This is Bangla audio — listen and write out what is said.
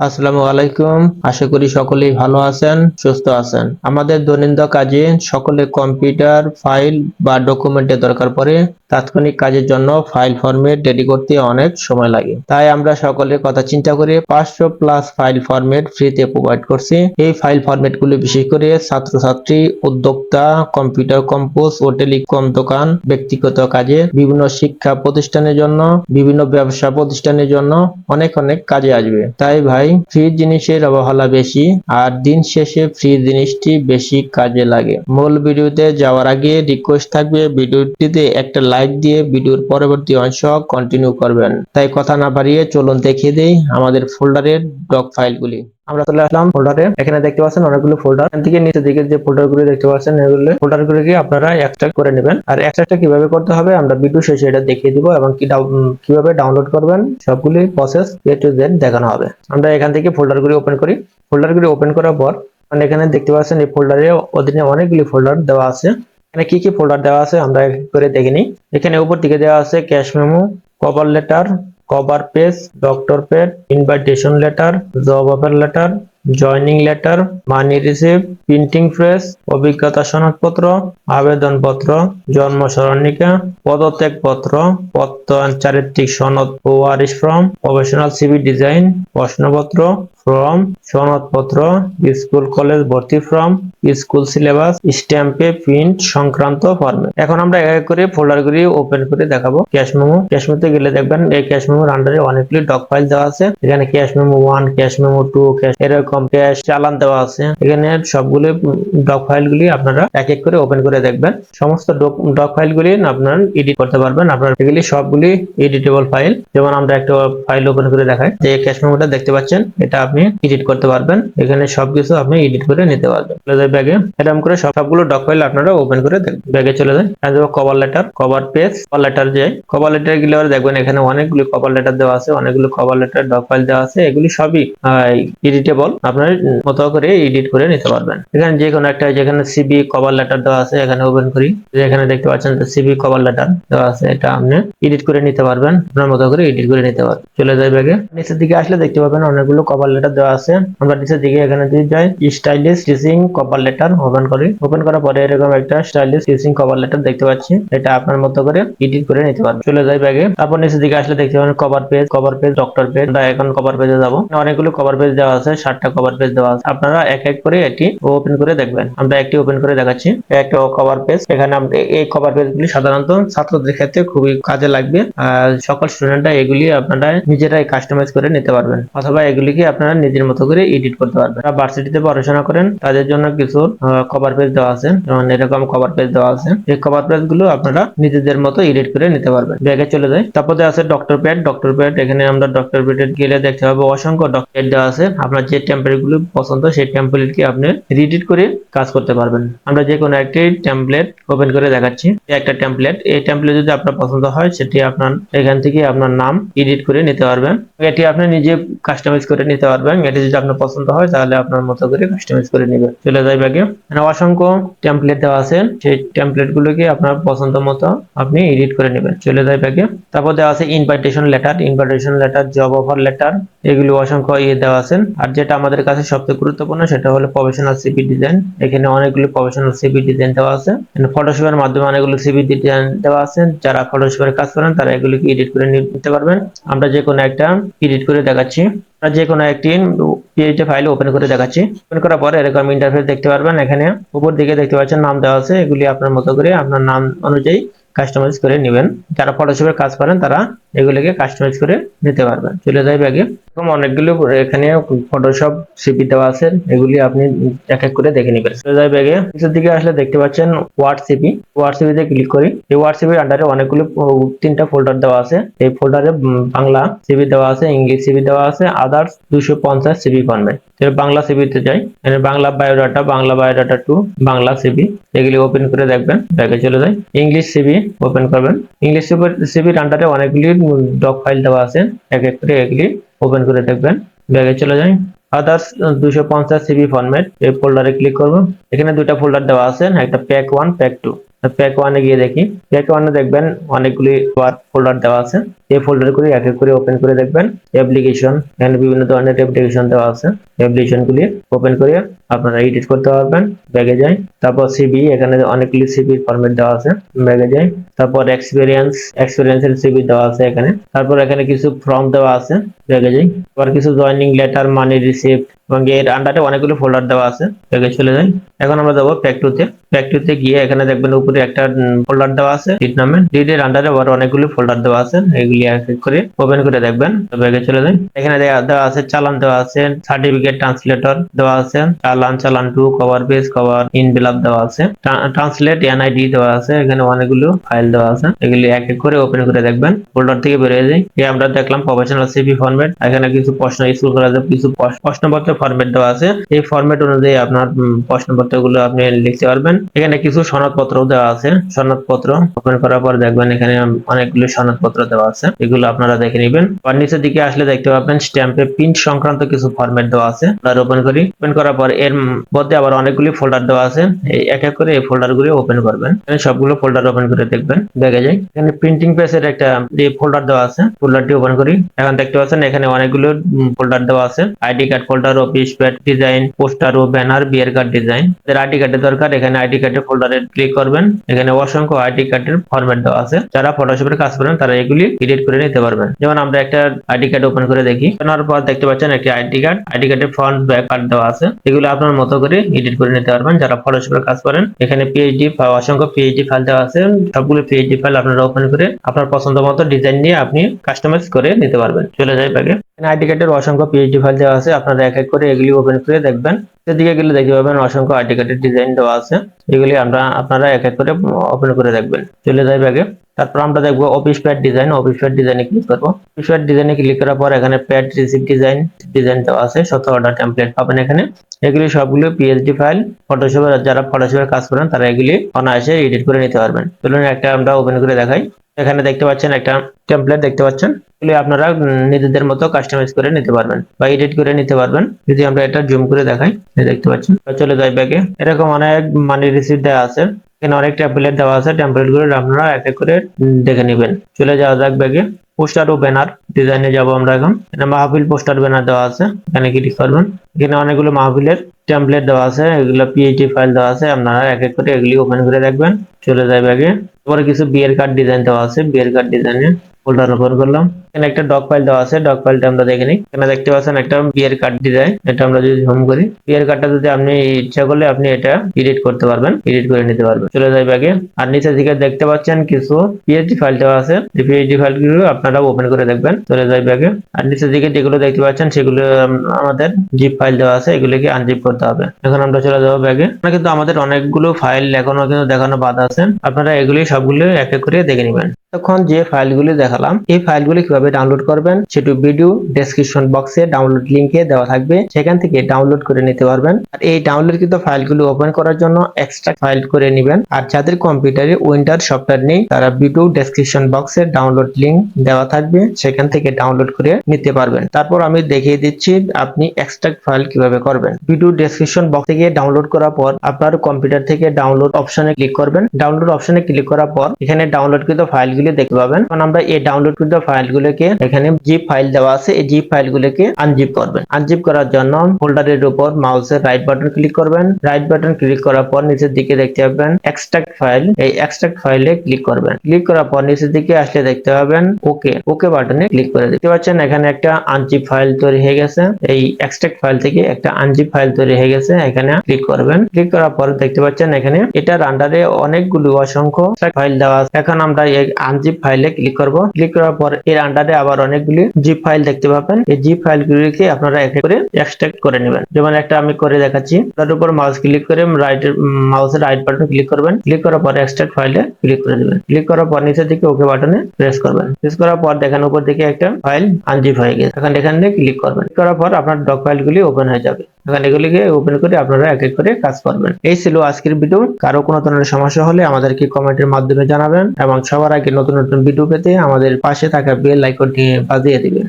আসসালামু আলাইকুম। আশা করি সকলেই ভালো আছেন, সুস্থ আছেন। আমাদের দৈনন্দিন কাজে সকলে কম্পিউটার, ফাইল বা ডকুমেন্টের দরকার পড়ে। তাৎক্ষণিক কাজের জন্য ফাইল ফরম্যাট রেডি করতে অনেক সময় লাগে। তাই আমরা সকলের কথা চিন্তা করে পাঁচশো প্লাস ফাইল ফরম্যাট ফ্রিতে প্রোভাইড করছি। এই ফাইল ফরম্যাটগুলো বিশেষ করে ছাত্রছাত্রী, উদ্যোক্তা কম্পিউটার কম্পোজ ও টেলিকম দোকান, ব্যক্তিগত কাজে, বিভিন্ন শিক্ষা প্রতিষ্ঠানের জন্য, বিভিন্ন ব্যবসা প্রতিষ্ঠানের জন্য অনেক অনেক কাজে আসবে। তাই ভাই ফ্রি জিনিসের অবহেলা বেশি আর দিন শেষে ফ্রি জিনিসটি বেশি কাজে লাগে। মূল ভিডিওতে যাওয়ার আগে রিকোয়েস্ট থাকবে ভিডিওটিতে একটা লাইক দিয়ে ভিডিওর পরবর্তী অংশ কন্টিনিউ করবেন। তাই কথা না বাড়িয়ে চলুন দেখিয়ে দেই আমাদের ফোল্ডারের ডক ফাইলগুলি আমরা চলে আসলাম ফোল্ডারে এখানে দেখতে পাচ্ছেন অনেকগুলো ফোল্ডার এখান থেকে নিচের দিকে যে ফোল্ডারগুলো দেখতে পাচ্ছেন, এগুলো ফোল্ডার গুলোকে আপনারা এক্সট্রাক্ট করে নেবেন। আর এক্সট্রাক্টটা কীভাবে করতে হবে আমরা ভিডিও শেষে এটা দেখিয়ে দিব এবং কি কীভাবে ডাউনলোড করবেন সবগুলি প্রসেস এ টু জেড দেখানো হবে। আমরা এখান থেকে ফোল্ডার গুলি ওপেন করি। ফোল্ডার গুলি ওপেন করার পর মানে এখানে দেখতে পাচ্ছেন এই ফোল্ডারে অধীনে অনেকগুলি ফোল্ডার দেওয়া আছে। এখানে কি কি ফোল্ডার দেওয়া আছে আমরা করে দেখে নিই। এখানে উপর দিকে দেওয়া আছে cash memo cover letter cover page doctor pad invitation letter job offer letter joining letter money receive printing press অভিজ্ঞতা সনদপত্র, আবেদনপত্র, জন্ম সরণিকা পদত্যাগ পত্র প্রত্যয়ন চারিত্রিক সনদ ও ওয়ারিশ ফর্ম প্রফেশনাল সিভি ডিজাইন প্রশ্নপত্র ফর্ম সনদপত্র, স্কুল কলেজ ভর্তি ফর্ম স্কুল সিলেবাস স্ট্যাম্পে প্রিন্ট সংক্রান্ত ফর্মে এখন আমরা এক এক করে ফোল্ডারগুলি ওপেন করে দেখাবো। ক্যাশ মেমো ক্যাশ মেমোতে গেলে দেখবেন এই ক্যাশ মেমোর আন্ডারে অনেকগুলি ডক ফাইল দেওয়া আছে। এখানে cash memo one cash memo two cash এরকম ক্যাশ চালান দেওয়া আছে। এখানে সবগুলো ডক ফাইলগুলি আপনারা এক এক করে ওপেন করে দেখবেন। সমস্ত ডক ফাইলগুলি আপনারা এডিট করতে পারবেন। আপনার এগুলি সবগুলি এডিটেবল ফাইল যেমন আমরা একটা ফাইল ওপেন করে দেখাই। যে ক্যাশ মেমোটা দেখতে পাচ্ছেন, এটা আপনি এডিট করতে পারবেন। এখানে সবকিছু আপনি এডিট করে নিতে পারবেন। চলে যায় ব্যাগে এরকম করে সব- সবগুলো ডক ফাইল আপনারা ওপেন করে দেখবেন ব্যাগে চলে যায়। Cover letter cover page cover letter যায় কভার লেটার গেলে দেখবেন এখানে অনেকগুলো কভার লেটার দেওয়া আছে, অনেকগুলো কভার লেটার ডক ফাইল দেওয়া আছে। এগুলি সবই এডিটেবল আপনার মতো করে এডিট করে নিতে পারবেন। এখানে যে কোনো একটা, যেখানে সিবি কভার লেটার দেওয়া আছে, এখানে ওপেন করি। যে এখানে দেখতে পাচ্ছেন সিবি কভার লেটার দেওয়া আছে, এটা আপনি এডিট করে নিতে পারবেন। আপনার মতো করে এডিট করে নিতে পারবেন। চলে যায় ব্যাগে নিচের দিকে আসলে দেখতে পাবেন অনেকগুলো কভার লেটার দেওয়া আছে, আমরা নিচের দিকে এখানে যদি যাই stylish teaching cover letter open করি। ওপেন করার পরে এরকম একটা স্টাইলিশ টিচিং কভার লেটার দেখতে পাচ্ছি। এটা আপনার মতো করে এডিট করে নিতে পারবেন। চলে যায় ব্যাগে তারপর নিচের দিকে আসলে দেখতে পাবেন cover page cover page doctor page আমরা এখন কভার পেজে যাব। অনেকগুলো কভার পেজ দেওয়া আছে, সাতটা কভার পেজ দেওয়া আছে। আপনারা এক এক করে এটি ওপেন করে দেখবেন। আমরা একটি ওপেন করে দেখাচ্ছি। একটা কভার পেজ এখানে এই কভার পেজ গুলি সাধারণত ছাত্রদের ক্ষেত্রে খুবই কাজে লাগবে। আর সকল স্টুডেন্টরা এগুলি আপনারা নিজেরাই কাস্টমাইজ করে নিতে পারবেন। অথবা এগুলিকে আপনারা নিজের মতো করে এডিট করতে পারবেন। ভার্সিটিতে পড়াশোনা করেন, তাদের জন্য কিছু কভার পেজ দেওয়া আছে। যেমন এরকম কভার পেজ দেওয়া আছে। এই কভার পেজগুলো আপনারা নিজেদের মতো এডিট করে নিতে পারবেন। ব্যাগে চলে যায়। তারপরে আছে ডক্টর প্যাড ডক্টর প্যাড এখানে আমরা ডক্টর প্যাডে গেলে দেখতে হবে অসংখ্য ডক্টর দেওয়া আছে। আপনার যে টেম্পলেটগুলো পছন্দ, সেই টেম্পলেট কি আপনি রিডিট করে কাজ করতে পারবেন। আমরা যে কোনো একটি টেমপ্লেট ওপেন করে দেখাচ্ছি। একটা টেমপ্লেট এই টেমপ্লেট যদি আপনার পছন্দ হয়, সেটি আপনার, এখান থেকে আপনার নাম এডিট করে নিতে পারবেন। এটি আপনি নিজে কাস্টমাইজ করে নিতে পারবেন। এটি যদি আপনার পছন্দ হয়, তাহলে আপনার মতো করে কাস্টমাইজ করে নেবেন। চলে যায় ব্যাগে। অসংখ্য টেমপ্লেট দেওয়া আছে। সেই টেমপ্লেট গুলোকে আপনার পছন্দ মতো আপনি এডিট করে নেবেন। চলে যায় ব্যাগে। তারপর দেওয়া আছে invitation letter invitation letter job offer letter এগুলো অসংখ্য ইয়ে দেওয়া আছে। আর যেটা আমাদের কাছে সবচেয়ে গুরুত্বপূর্ণ, সেটা হলো প্রফেশনাল সিভি ডিজাইন এখানে অনেকগুলো প্রফেশনাল সিভি ডিজাইন দেওয়া আছে। ফটোশপের মাধ্যমে অনেকগুলো সিভি ডিজাইন দেওয়া আছে। যারা ফটোশপের কাজ করেন, তারা এগুলিকে এডিট করে নিতে পারবেন। আমরা যে কোনো একটা এডিট করে দেখাচ্ছি। আমরা যে কোনো একটি পিএইচডি ফাইল ওপেন করে দেখাচ্ছি। ওপেন করার পরে এরকম ইন্টারফেস দেখতে পারবেন। এখানে উপর দিকে দেখতে পাচ্ছেন নাম দেওয়া আছে। এগুলি আপনার মতো করে আপনার নাম অনুযায়ী কাস্টমাইজ করে নেবেন। যারা ফটোশপের কাজ করেন তারা এগুলিকে কাস্টমাইজ করে নিতে পারবেন। চলে যায় ব্যাগে। এরকম অনেকগুলো এখানে ফটোশপ সিপি দেওয়া আছে। এগুলি আপনি এক এক করে দেখে নেবেন। চলে যায় ব্যাগে। নিচের দিকে আসলে দেখতে পাচ্ছেন সিপি সিপি তে ক্লিক করি। এই সিপির আন্ডারে অনেকগুলো তিনটা ফোল্ডার দেওয়া আছে। এই ফোল্ডারে বাংলা সিপি দেওয়া আছে, ইংলিশ সিপি দেওয়া আছে আদার্স দুশো পঞ্চাশ সিপি ফর্মেট বাংলা সিপিতে যাই। এখানে Bangla biodata Bangla biodata two Bangla CP এগুলি ওপেন করে দেখবেন। ব্যাগে চলে যায় ইংলিশ সিবি ওপেন করবেন। ইংলিশ সিবির আন্ডারে অনেকগুলি ডক ফাইল দেওয়া আছে। এক এক করে এগুলি ওপেন করে দেখবেন। ব্যাগে চলে যাই। আদার্স দুশো পঞ্চাশ সিবি ফর্মেট এই ফোল্ডারে ক্লিক করব। এখানে দুইটা ফোল্ডার দেওয়া আছে, একটা pack one pack two pack ওয়ানে গিয়ে দেখি। প্যাক ওয়ানে দেখবেন অনেকগুলি ফোল্ডার দেওয়া আছে। এই ফোল্ডার গুলি এক এক করে ওপেন করে দেখবেন। অ্যাপ্লিকেশন এখানে বিভিন্ন ধরনের অ্যাপ্লিকেশন দেওয়া আছে। অ্যাপ্লিকেশন গুলি ওপেন করে আপনারা এডিট করতে পারবেন ব্যাগে যায় তারপর সিবি এখানে অনেকগুলি সিবি ফরম্যাট দেওয়া আছে ব্যাগে যায় তারপর এক্সপিরিয়েন্স এক্সপিরিয়েন্সের সিবি দেওয়া আছে এখানে। তারপর এখানে কিছু ফর্ম দেওয়া আছে ব্যাগে যায় আবার কিছু জয়নিং লেটার মানি রিসিপ্ট এবং এর আন্ডারে অনেকগুলো ফোল্ডার দেওয়া আছে ব্যাগে চলে যায় এখন আমরা যাব প্যাকটুতে প্যাকটুতে গিয়ে এখানে দেখবেন উপরে একটা ফোল্ডার দেওয়া আছে। ডিট নামে। ডিট এর আন্ডারে আবার অনেকগুলো ফোল্ডার দেওয়া আছে। এগুলি এক এক করে ওপেন করে দেখবেন। ব্যাগে চলে যায় এখানে দেওয়া আছে চালান, দেওয়া আছে সার্টিফিকেট ট্রান্সলেটর দেওয়া আছে চালান চালান two cover page cover envelope দেওয়া আছে। ট্রান্সলেট এনআইডি দেওয়া আছে। এখানে অনেকগুলো ফাইল দেওয়া আছে। এগুলি এক এক করে ওপেন করে দেখবেন। ফোল্ডার থেকে বেরিয়ে যায় আমরা দেখলাম প্রফেশনাল সিভি ফরম্যাট এখানে কিছু প্রশ্ন স্কুল করা যায় কিছু প্রশ্নপত্র ফরম্যাট দেওয়া আছে। এই ফরম্যাট অনুযায়ী আপনার প্রশ্নপত্রগুলো আপনি লিখতে পারবেন। এখানে কিছু সনদপত্র দেওয়া আছে। সনদপত্র ওপেন করার পর দেখবেন এখানে অনেকগুলো সনদপত্র দেওয়া আছে। এগুলো আপনারা দেখে নেবেন। আর নিচের দিকে আসলে দেখতে পাবেন স্ট্যাম্পে প্রিন্ট সংক্রান্ত কিছু ফরম্যাট দেওয়া আছে। ওপেন করি। ওপেন করার পর এর মধ্যে আবার অনেকগুলি ফোল্ডার দেওয়া আছে। এই এক এক করে এই ফোল্ডার গুলি ওপেন করবেন সবগুলো ফোল্ডার ওপেন করে দেখবেন। দেখে যায় এখানে প্রিন্টিং প্রেসের একটা ফোল্ডার দেওয়া আছে ফোল্ডারটি ওপেন করি। এখন দেখতে পাচ্ছেন এখানে অনেকগুলো ফোল্ডার দেওয়া আছে। ID card folder office pad design poster ও ব্যানার বিয়ার কার্ড ডিজাইন আইডি কার্ডের দরকার, এখানে আইডি কার্ডের ফোল্ডারে ক্লিক করবেন। এখানে অসংখ্য আইডি কার্ডের ফরম্যাট দেওয়া আছে। যারা ফটোশপের কাজ করেন, তারা এগুলি করে নিতে পারবেন। যেমন আমরা একটা আইডি কার্ড ওপেন করে দেখি। ওনার পর দেখতে পাচ্ছেন একটা আইডি কার্ড আইডি কার্ডের ফ্রন্ট ব্যাক কার্ড দেওয়া আছে। এগুলো আপনার মতো করে এডিট করে নিতে পারবেন। যারা ফটোশপের কাজ করেন, এখানে পিএইচডি অসংখ্য পিএইচডি ফাইল দেওয়া আছে। সবগুলো পিএইচডি ফাইল আপনারা ওপেন করে আপনার পছন্দ মতো ডিজাইন নিয়ে আপনি কাস্টমাইজ করে নিতে পারবেন। চলে যাই ব্যাগে আইডি কার্ডের অসংখ্য পিএইচডি ফাইল দেওয়া আছে, আপনারা এক এক করে এগুলি ওপেন করে দেখবেন। সেদিকে গেলে দেখতে পাবেন অসংখ্য আইডি কার্ডের ডিজাইন দেওয়া আছে। এগুলি আমরা, আপনারা এক এক করে ওপেন করে দেখবেন। চলে যাই ব্যাগে। তারপর আমরা দেখব office pad design office pad ডিজাইনে ক্লিক করব। অফিস প্যাড ডিজাইনে ক্লিক করার পর এখানে প্যাড রিসিপ্ট ডিজাইন ডিজাইন দেওয়া আছে। শত অর্ডার টেমপ্লেট পাবেন এখানে। এগুলি সবগুলো পিএইচডি ফাইল ফটোশপের যারা ফটোশপের কাজ করেন, তারা এগুলি অনায়াসে এডিট করে নিতে পারবেন। চলুন একটা আমরা ওপেন করে দেখাই। এখানে দেখতে পাচ্ছেন একটা টেমপ্লেট দেখতে পাচ্ছেন। এগুলি আপনারা নিজেদের মতো কাস্টমাইজ করে নিতে পারবেন বা এডিট করে নিতে পারবেন। যদি আমরা এটা জুম করে দেখাই দেখতে পাচ্ছেন। চলে যাই ব্যাগে এরকম অনেক মানি রিসিপ্ট দেওয়া আছে। এখানে অনেক টেমপ্লেট দেওয়া আছে। টেমপ্লেটগুলো আপনারা এক এক করে দেখে নেবেন। চলে যাওয়া যাক ব্যাগে পোস্টার ও ব্যানার ডিজাইনে যাব আমরা এখন। এখানে মাহফিল পোস্টার ব্যানার দেওয়া আছে। এখানে ক্লিক করবেন। এখানে অনেকগুলো মাহফিলের টেমপ্লেট দেওয়া আছে। এগুলো পিএইচডি ফাইল দেওয়া আছে। আপনারা এক এক করে এগুলি ওপেন করে দেখবেন। চলে যায় ব্যাগে। তারপরে কিছু বিয়ের কার্ড ডিজাইন দেওয়া আছে। বিয়ের কার্ড ডিজাইনে ফোল্ডার ওপেন করলাম। এখানে একটা ডক ফাইল দেওয়া আছে। ডক ফাইলটা আমরা দেখে নিই। এখানে দেখতে পাচ্ছেন একটা বিয়ের কার্ড ডিজাইন এটা আমরা যদি জুম করি, বিয়ের কার্ডটা যদি আপনি ইচ্ছা করলে আপনি এটা এডিট করতে পারবেন। এডিট করে নিতে পারবেন। চলে যায় ব্যাগে। আর নিচের দিকে দেখতে পাচ্ছেন কিছু পিএইচডি ফাইল দেওয়া আছে। এই পিএইচডি ফাইলগুলো আপনারা ওপেন করে দেখবেন। চলে যায় ব্যাগে। আর নিচের দিকে যেগুলো দেখতে পাচ্ছেন, সেগুলো আমাদের জিপ ফাইল দেওয়া আছে। এগুলোকে আনজিপ করতে হবে। এখন আমরা চলে যাব ব্যাগে। কিন্তু আমাদের অনেকগুলো ফাইল এখনও কিন্তু দেখানো বাদ আছে আপনারা এগুলি সবগুলো এক এক করে দেখে নেবেন। তখন যে ফাইলগুলি দেখালাম, এই ফাইলগুলি কীভাবে ডাউনলোড করবেন, সেটি ভিডিও ডেসক্রিপশন বক্সে ডাউনলোড লিংকে দেওয়া থাকবে, সেখান থেকে ডাউনলোড করে নিতে পারবেন। আর এই ডাউনলোডকৃত ফাইলগুলি ওপেন করার জন্য এক্সট্রা ফাইল করে নেবেন। আর যাদের কম্পিউটারে উইন্টার সফটওয়্যার নেই, তারা ভিডিও ডেসক্রিপশন বক্সে ডাউনলোড লিংক দেওয়া থাকবে, সেখান থেকে ডাউনলোড করে নিতে পারবেন। তারপর আমি দেখিয়ে দিচ্ছি আপনি এক্সট্রাক্ট ফাইল কীভাবে করবেন। ভিডিও ডেসক্রিপশন বক্স থেকে ডাউনলোড করার পর আপনার কম্পিউটার থেকে ডাউনলোড অপশনে ক্লিক করবেন। ডাউনলোড অপশনে ক্লিক করার পর এখানে ডাউনলোডকৃত ফাইলগুলি দেখতে পাবেন। কারণ আমরা এই ডাউনলোডকৃত ফাইলগুলোকে এখানে জিপ ফাইল দেওয়া আছে। এই জিপ ফাইলগুলোকে আনজিপ করবেন। আনজিপ করার জন্য ফোল্ডারের উপর মাউসের রাইট বাটন ক্লিক করবেন। রাইট বাটন ক্লিক করার পর নিচের দিকে দেখতে পাবেন এক্সট্রাক্ট ফাইল এই এক্সট্রাক্ট ফাইলে ক্লিক করবেন। ক্লিক করার পর নিচের দিকে আসলে দেখতে পাবেন ওকে ওকে বাটনে ক্লিক করে দেখতে পাচ্ছেন এখানে একটা আনজিপ ফাইল তৈরি হয়ে গেছে। এই এক্সট্রাক্ট ফাইল থেকে একটা আনজিপ ফাইল তৈরি হয়ে গেছে। এখানে ক্লিক করবেন। ক্লিক করার পর দেখতে পাচ্ছেন এখানে এটার আন্ডারে অনেকগুলো অসংখ্য ফাইল দেওয়া আছে। এখন আমরা আনজিপ ফাইলে ক্লিক করব। ক্লিক করার পর এর আন্ডারে আবার অনেকগুলি জিপ ফাইল দেখতে পাবেন। এই জিপ ফাইলগুলিকে আপনারা এক এক করে এক্সট্রাক্ট করে নেবেন। যেমন একটা আমি করে দেখাচ্ছি। তার উপর মাউস ক্লিক করে রাইট মাউসের রাইট বাটন ক্লিক করবেন। ক্লিক করার পর এক্সট্রাক্ট ফাইলে ক্লিক করে দেবেন ক্লিক করার পর নিচের দিকে ওকে বাটনে প্রেস করবেন। প্রেস করার পর দেখেন উপর দিকে একটা ফাইল আনজিপ হয়ে গেছে। এখন এখানে ক্লিক করবেন। ক্লিক করার পর আপনার ডক ফাইলগুলি ওপেন হয়ে যাবে। এখন এগুলিকে ওপেন করে আপনারা এক এক করে কাজ করবেন। এই ছিল আজকের ভিডিও কারও কোনো ধরনের সমস্যা হলে আমাদেরকে কমেন্টের মাধ্যমে জানাবেন এবং সবার আগে নতুন নতুন ভিডিও পেতে আমাদের পাশে থাকা বেল আইকনটি বাজিয়ে দিবেন।